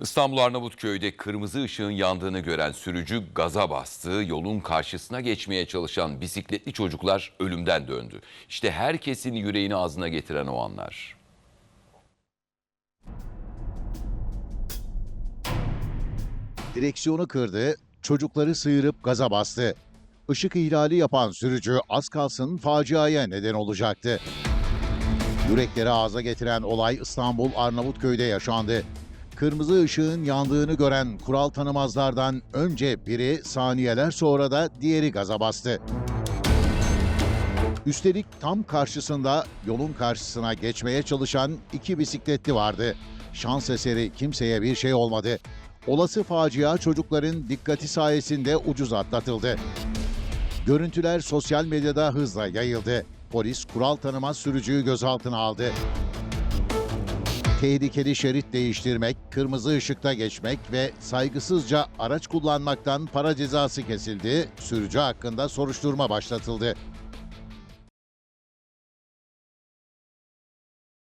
İstanbul Arnavutköy'de kırmızı ışığın yandığını gören sürücü gaza bastı. Yolun karşısına geçmeye çalışan bisikletli çocuklar ölümden döndü. İşte herkesin yüreğini ağzına getiren o anlar. Direksiyonu kırdı, çocukları sıyırıp gaza bastı. Işık ihlali yapan sürücü az kalsın faciaya neden olacaktı. Yürekleri ağza getiren olay İstanbul Arnavutköy'de yaşandı. Kırmızı ışığın yandığını gören kural tanımazlardan önce biri saniyeler sonra da diğeri gaza bastı. Üstelik tam karşısında yolun karşısına geçmeye çalışan iki bisikletli vardı. Şans eseri kimseye bir şey olmadı. Olası facia çocukların dikkati sayesinde ucuz atlatıldı. Görüntüler sosyal medyada hızla yayıldı. Polis kural tanımaz sürücüyü gözaltına aldı. Tehlikeli şerit değiştirmek, kırmızı ışıkta geçmek ve saygısızca araç kullanmaktan para cezası kesildi. Sürücü hakkında soruşturma başlatıldı.